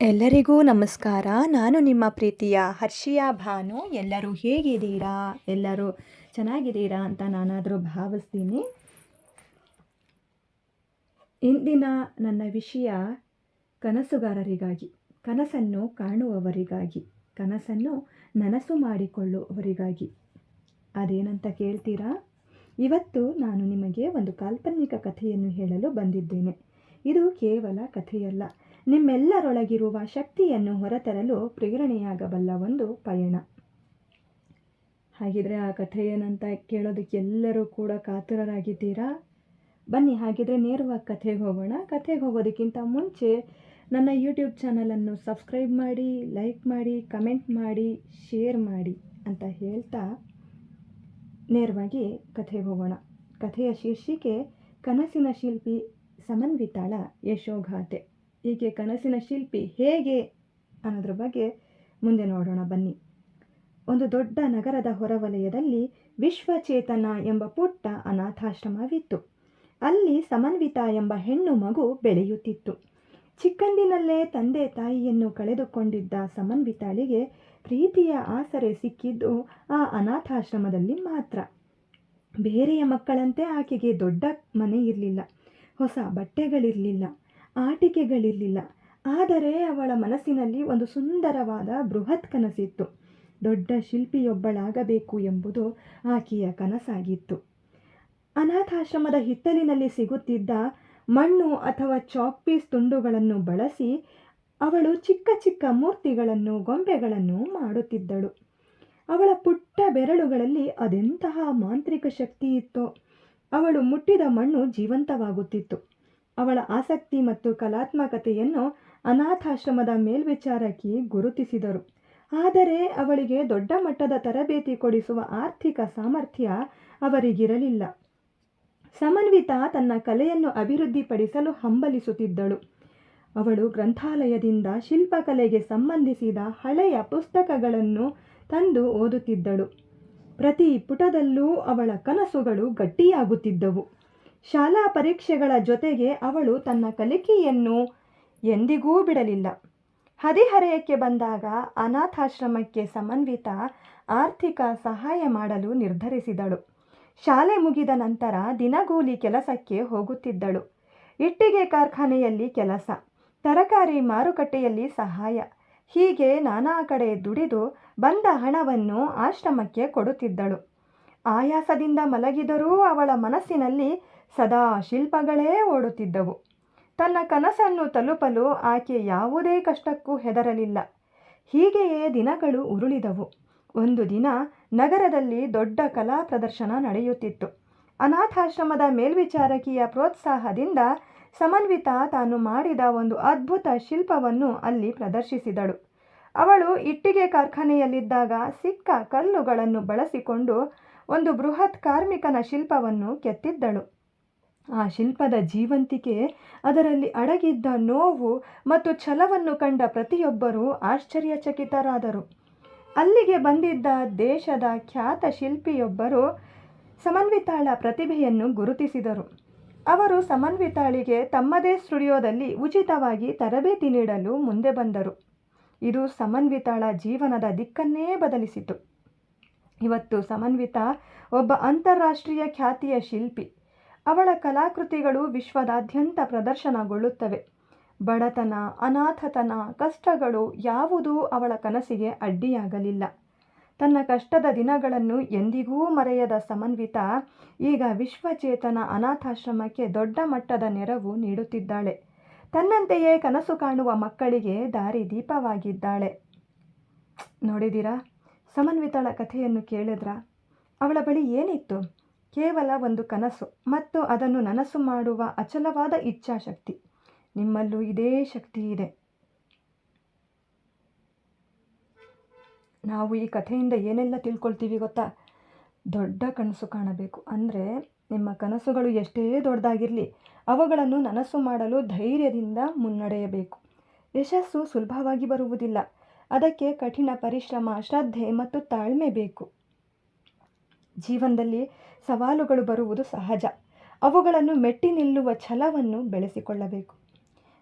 ಎಲ್ಲರಿಗೂ ನಮಸ್ಕಾರ. ನಾನು ನಿಮ್ಮ ಪ್ರೀತಿಯ ಹರ್ಷಿಯಾ ಭಾನು. ಎಲ್ಲರೂ ಹೇಗಿದ್ದೀರಾ? ಎಲ್ಲರೂ ಚೆನ್ನಾಗಿದ್ದೀರಾ ಅಂತ ನಾನಾದರೂ ಭಾವಿಸ್ತೀನಿ. ಇಂದಿನ ನನ್ನ ವಿಷಯ ಕನಸುಗಾರರಿಗಾಗಿ, ಕನಸನ್ನು ಕಾಣುವವರಿಗಾಗಿ, ಕನಸನ್ನು ನನಸು ಮಾಡಿಕೊಳ್ಳುವವರಿಗಾಗಿ. ಅದೇನಂತ ಕೇಳ್ತೀರಾ? ಇವತ್ತು ನಾನು ನಿಮಗೆ ಒಂದು ಕಾಲ್ಪನಿಕ ಕಥೆಯನ್ನು ಹೇಳಲು ಬಂದಿದ್ದೇನೆ. ಇದು ಕೇವಲ ಕಥೆಯಲ್ಲ. ನಿಮ್ಮೆಲ್ಲರೊಳಗಿರುವ ಶಕ್ತಿಯನ್ನು ಹೊರತರಲು ಪ್ರೇರಣೆಯಾಗಬಲ್ಲ ಒಂದು ಪಯಣ. ಹಾಗಿದ್ರೆ ಆ ಕಥೆ ಏನಂತ ಕೇಳೋದಕ್ಕೆ ಎಲ್ಲರೂ ಕೂಡ ಕಾತುರರಾಗಿದ್ದೀರಾ? ಬನ್ನಿ, ಹಾಗಿದ್ರೆ ನೇರವಾಗಿ ಕಥೆಗೆ ಹೋಗೋಣ. ಕಥೆಗೆ ಹೋಗೋದಕ್ಕಿಂತ ಮುಂಚೆ ನನ್ನ ಯೂಟ್ಯೂಬ್ ಚಾನಲನ್ನು ಸಬ್ಸ್ಕ್ರೈಬ್ ಮಾಡಿ ಲೈಕ್ ಮಾಡಿ ಕಮೆಂಟ್ ಮಾಡಿ ಶೇರ್ ಮಾಡಿ ಅಂತ ಹೇಳ್ತಾ ನೇರವಾಗಿ ಕಥೆಗೆ ಹೋಗೋಣ. ಕಥೆಯ ಶೀರ್ಷಿಕೆ ಕನಸಿನ ಶಿಲ್ಪಿ ಸಮನ್ವಿತಾಳ ಯಶೋಗಾಥೆ ಹೀಗೆ ಕನಸಿನ ಶಿಲ್ಪಿ ಹೇಗೆ ಅನ್ನೋದ್ರ ಬಗ್ಗೆ ಮುಂದೆ ನೋಡೋಣ ಬನ್ನಿ. ಒಂದು ದೊಡ್ಡ ನಗರದ ಹೊರವಲಯದಲ್ಲಿ ವಿಶ್ವಚೇತನ ಎಂಬ ಪುಟ್ಟ ಅನಾಥಾಶ್ರಮವಿತ್ತು. ಅಲ್ಲಿ ಸಮನ್ವಿತ ಎಂಬ ಹೆಣ್ಣು ಮಗು ಬೆಳೆಯುತ್ತಿತ್ತು. ಚಿಕ್ಕಂದಿನಲ್ಲೇ ತಂದೆ ತಾಯಿಯನ್ನು ಕಳೆದುಕೊಂಡಿದ್ದ ಸಮನ್ವಿತಾಳಿಗೆ ಪ್ರೀತಿಯ ಆಸರೆ ಸಿಕ್ಕಿದ್ದು ಆ ಅನಾಥಾಶ್ರಮದಲ್ಲಿ ಮಾತ್ರ. ಬೇರೆಯ ಮಕ್ಕಳಂತೆ ಆಕೆಗೆ ದೊಡ್ಡ ಮನೆ ಇರಲಿಲ್ಲ. ಹೊಸ ಬಟ್ಟೆಗಳಿರಲಿಲ್ಲ. ಆಟಿಕೆಗಳಿರಲಿಲ್ಲ. ಆದರೆ ಅವಳ ಮನಸ್ಸಿನಲ್ಲಿ ಒಂದು ಸುಂದರವಾದ ಬೃಹತ್ ಕನಸಿತ್ತು. ದೊಡ್ಡ ಶಿಲ್ಪಿಯೊಬ್ಬಳಾಗಬೇಕು ಎಂಬುದು ಆಕೆಯ ಕನಸಾಗಿತ್ತು. ಅನಾಥಾಶ್ರಮದ ಹಿತ್ತಲಿನಲ್ಲಿ ಸಿಗುತ್ತಿದ್ದ ಮಣ್ಣು ಅಥವಾ ಚಾಕ್ ಪೀಸ್ ತುಂಡುಗಳನ್ನು ಬಳಸಿ ಅವಳು ಚಿಕ್ಕ ಚಿಕ್ಕ ಮೂರ್ತಿಗಳನ್ನು, ಗೊಂಬೆಗಳನ್ನು ಮಾಡುತ್ತಿದ್ದಳು. ಅವಳ ಪುಟ್ಟ ಬೆರಳುಗಳಲ್ಲಿ ಅದೆಂತಹ ಮಾಂತ್ರಿಕ ಶಕ್ತಿ ಇತ್ತೋ, ಅವಳು ಮುಟ್ಟಿದ ಮಣ್ಣು ಜೀವಂತವಾಗುತ್ತಿತ್ತು. ಅವಳ ಆಸಕ್ತಿ ಮತ್ತು ಕಲಾತ್ಮಕತೆಯನ್ನು ಅನಾಥಾಶ್ರಮದ ಮೇಲ್ವಿಚಾರಕಿ ಗುರುತಿಸಿದರು. ಆದರೆ ಅವಳಿಗೆ ದೊಡ್ಡ ಮಟ್ಟದ ತರಬೇತಿ ಕೊಡಿಸುವ ಆರ್ಥಿಕ ಸಾಮರ್ಥ್ಯ ಅವರಿಗಿರಲಿಲ್ಲ. ಸಮನ್ವಿತ ತನ್ನ ಕಲೆಯನ್ನು ಅಭಿವೃದ್ಧಿಪಡಿಸಲು ಹಂಬಲಿಸುತ್ತಿದ್ದಳು. ಅವಳು ಗ್ರಂಥಾಲಯದಿಂದ ಶಿಲ್ಪಕಲೆಗೆ ಸಂಬಂಧಿಸಿದ ಹಳೆಯ ಪುಸ್ತಕಗಳನ್ನು ತಂದು ಓದುತ್ತಿದ್ದಳು. ಪ್ರತಿ ಪುಟದಲ್ಲೂ ಅವಳ ಕನಸುಗಳು ಗಟ್ಟಿಯಾಗುತ್ತಿದ್ದವು. ಶಾಲಾ ಪರೀಕ್ಷೆಗಳ ಜೊತೆಗೆ ಅವಳು ತನ್ನ ಕಲಿಕೆಯನ್ನು ಎಂದಿಗೂ ಬಿಡಲಿಲ್ಲ. ಹದಿಹರೆಯಕ್ಕೆ ಬಂದಾಗ ಅನಾಥಾಶ್ರಮಕ್ಕೆ ಸಮನ್ವಿತ ಆರ್ಥಿಕ ಸಹಾಯ ಮಾಡಲು ನಿರ್ಧರಿಸಿದಳು. ಶಾಲೆ ಮುಗಿದ ನಂತರ ದಿನಗೂಲಿ ಕೆಲಸಕ್ಕೆ ಹೋಗುತ್ತಿದ್ದಳು. ಇಟ್ಟಿಗೆ ಕಾರ್ಖಾನೆಯಲ್ಲಿ ಕೆಲಸ, ತರಕಾರಿ ಮಾರುಕಟ್ಟೆಯಲ್ಲಿ ಸಹಾಯ, ಹೀಗೆ ನಾನಾ ಕಡೆ ದುಡಿದು ಬಂದ ಹಣವನ್ನು ಆಶ್ರಮಕ್ಕೆ ಕೊಡುತ್ತಿದ್ದಳು. ಆಯಾಸದಿಂದ ಮಲಗಿದರೂ ಅವಳ ಮನಸ್ಸಿನಲ್ಲಿ ಸದಾ ಶಿಲ್ಪಗಳೇ ಓಡುತ್ತಿದ್ದವು. ತನ್ನ ಕನಸನ್ನು ತಲುಪಲು ಆಕೆ ಯಾವುದೇ ಕಷ್ಟಕ್ಕೂ ಹೆದರಲಿಲ್ಲ. ಹೀಗೆಯೇ ದಿನಗಳು ಉರುಳಿದವು. ಒಂದು ದಿನ ನಗರದಲ್ಲಿ ದೊಡ್ಡ ಕಲಾ ಪ್ರದರ್ಶನ ನಡೆಯುತ್ತಿತ್ತು. ಅನಾಥಾಶ್ರಮದ ಮೇಲ್ವಿಚಾರಕಿಯ ಪ್ರೋತ್ಸಾಹದಿಂದ ಸಮನ್ವಿತ ತಾನು ಮಾಡಿದ ಒಂದು ಅದ್ಭುತ ಶಿಲ್ಪವನ್ನು ಅಲ್ಲಿ ಪ್ರದರ್ಶಿಸಿದಳು. ಅವಳು ಇಟ್ಟಿಗೆ ಕಾರ್ಖಾನೆಯಲ್ಲಿದ್ದಾಗ ಸಿಕ್ಕ ಕಲ್ಲುಗಳನ್ನು ಬಳಸಿಕೊಂಡು ಒಂದು ಬೃಹತ್ ಕಾರ್ಮಿಕನ ಶಿಲ್ಪವನ್ನು ಕೆತ್ತಿದ್ದಳು. ಆ ಶಿಲ್ಪದ ಜೀವಂತಿಕೆ, ಅದರಲ್ಲಿ ಅಡಗಿದ್ದ ನೋವು ಮತ್ತು ಛಲವನ್ನು ಕಂಡ ಪ್ರತಿಯೊಬ್ಬರೂ ಆಶ್ಚರ್ಯಚಕಿತರಾದರು. ಅಲ್ಲಿಗೆ ಬಂದಿದ್ದ ದೇಶದ ಖ್ಯಾತ ಶಿಲ್ಪಿಯೊಬ್ಬರು ಸಮನ್ವಿತಾಳ ಪ್ರತಿಭೆಯನ್ನು ಗುರುತಿಸಿದರು. ಅವರು ಸಮನ್ವಿತಾಳಿಗೆ ತಮ್ಮದೇ ಸ್ಟುಡಿಯೋದಲ್ಲಿ ಉಚಿತವಾಗಿ ತರಬೇತಿ ನೀಡಲು ಮುಂದೆ ಬಂದರು. ಇದು ಸಮನ್ವಿತಾಳ ಜೀವನದ ದಿಕ್ಕನ್ನೇ ಬದಲಿಸಿತು. ಇವತ್ತು ಸಮನ್ವಿತ ಒಬ್ಬ ಅಂತಾರಾಷ್ಟ್ರೀಯ ಖ್ಯಾತಿಯ ಶಿಲ್ಪಿ. ಅವಳ ಕಲಾಕೃತಿಗಳು ವಿಶ್ವದಾದ್ಯಂತ ಪ್ರದರ್ಶನಗೊಳ್ಳುತ್ತವೆ. ಬಡತನ, ಅನಾಥತನ, ಕಷ್ಟಗಳು ಯಾವುದೂ ಅವಳ ಕನಸಿಗೆ ಅಡ್ಡಿಯಾಗಲಿಲ್ಲ. ತನ್ನ ಕಷ್ಟದ ದಿನಗಳನ್ನು ಎಂದಿಗೂ ಮರೆಯದ ಸಮನ್ವಿತ, ಈಗ ವಿಶ್ವಚೇತನ ಅನಾಥಾಶ್ರಮಕ್ಕೆ ದೊಡ್ಡ ಮಟ್ಟದ ನೆರವು ನೀಡುತ್ತಿದ್ದಾಳೆ. ತನ್ನಂತೆಯೇ ಕನಸು ಕಾಣುವ ಮಕ್ಕಳಿಗೆ ದಾರಿ ದೀಪವಾಗಿದ್ದಾಳೆ. ನೋಡಿದಿರಾ ಸಮನ್ವಿತಳ ಕಥೆಯನ್ನು ಕೇಳಿದ್ರ? ಅವಳ ಬಳಿ ಏನಿತ್ತು? ಕೇವಲ ಒಂದು ಕನಸು ಮತ್ತು ಅದನ್ನು ನನಸು ಮಾಡುವ ಅಚಲವಾದ ಇಚ್ಛಾಶಕ್ತಿ. ನಿಮ್ಮಲ್ಲೂ ಇದೇ ಶಕ್ತಿ ಇದೆ. ನಾವು ಈ ಕಥೆಯಿಂದ ಏನೆಲ್ಲ ತಿಳ್ಕೊಳ್ತೀವಿ ಗೊತ್ತಾ? ದೊಡ್ಡ ಕನಸು ಕಾಣಬೇಕು. ಅಂದರೆ ನಿಮ್ಮ ಕನಸುಗಳು ಎಷ್ಟೇ ದೊಡ್ಡದಾಗಿರಲಿ, ಅವುಗಳನ್ನು ನನಸು ಮಾಡಲು ಧೈರ್ಯದಿಂದ ಮುನ್ನಡೆಯಬೇಕು. ಯಶಸ್ಸು ಸುಲಭವಾಗಿ ಬರುವುದಿಲ್ಲ. ಅದಕ್ಕೆ ಕಠಿಣ ಪರಿಶ್ರಮ, ಶ್ರದ್ಧೆ ಮತ್ತು ತಾಳ್ಮೆ ಬೇಕು. ಜೀವನದಲ್ಲಿ ಸವಾಲುಗಳು ಬರುವುದು ಸಹಜ. ಅವುಗಳನ್ನು ಮೆಟ್ಟಿ ನಿಲ್ಲುವ ಛಲವನ್ನು ಬೆಳೆಸಿಕೊಳ್ಳಬೇಕು.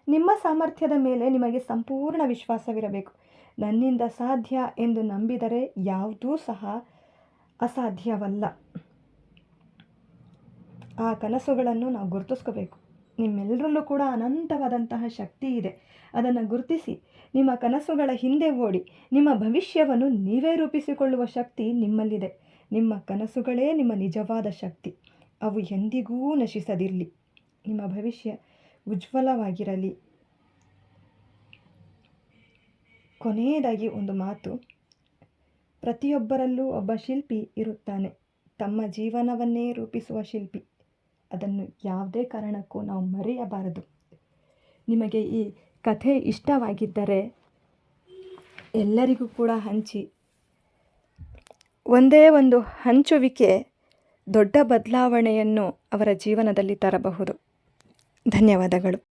ನಿಮ್ಮ ಸಾಮರ್ಥ್ಯದ ಮೇಲೆ ನಿಮಗೆ ಸಂಪೂರ್ಣ ವಿಶ್ವಾಸವಿರಬೇಕು. ನನ್ನಿಂದ ಸಾಧ್ಯ ಎಂದು ನಂಬಿದರೆ ಯಾವುದೂ ಸಹ ಅಸಾಧ್ಯವಲ್ಲ. ಆ ಕನಸುಗಳನ್ನು ನಾವು ಗುರುತಿಸ್ಕೋಬೇಕು. ನಿಮ್ಮೆಲ್ಲರಲ್ಲೂ ಕೂಡ ಅನಂತವಾದಂತಹ ಶಕ್ತಿ ಇದೆ. ಅದನ್ನು ಗುರುತಿಸಿ, ನಿಮ್ಮ ಕನಸುಗಳ ಹಿಂದೆ ಓಡಿ, ನಿಮ್ಮ ಭವಿಷ್ಯವನ್ನು ನೀವೇ ರೂಪಿಸಿಕೊಳ್ಳುವ ಶಕ್ತಿ ನಿಮ್ಮಲ್ಲಿದೆ. ನಿಮ್ಮ ಕನಸುಗಳೇ ನಿಮ್ಮ ನಿಜವಾದ ಶಕ್ತಿ. ಅವು ಎಂದಿಗೂ ನಶಿಸದಿರಲಿ. ನಿಮ್ಮ ಭವಿಷ್ಯ ಉಜ್ವಲವಾಗಿರಲಿ. ಕೊನೆಯದಾಗಿ ಒಂದು ಮಾತು. ಪ್ರತಿಯೊಬ್ಬರಲ್ಲೂ ಒಬ್ಬ ಶಿಲ್ಪಿ ಇರುತ್ತಾನೆ. ತಮ್ಮ ಜೀವನವನ್ನೇ ರೂಪಿಸುವ ಶಿಲ್ಪಿ. ಅದನ್ನು ಯಾವುದೇ ಕಾರಣಕ್ಕೂ ನಾವು ಮರೆಯಬಾರದು. ನಿಮಗೆ ಈ ಕಥೆ ಇಷ್ಟವಾಗಿದ್ದರೆ ಎಲ್ಲರಿಗೂ ಕೂಡ ಹಂಚಿ ಒಂದೇ ಒಂದು ಹಂಚುವಿಕೆ ದೊಡ್ಡ ಬದಲಾವಣೆಯನ್ನು ಅವರ ಜೀವನದಲ್ಲಿ ತರಬಹುದು. ಧನ್ಯವಾದಗಳು.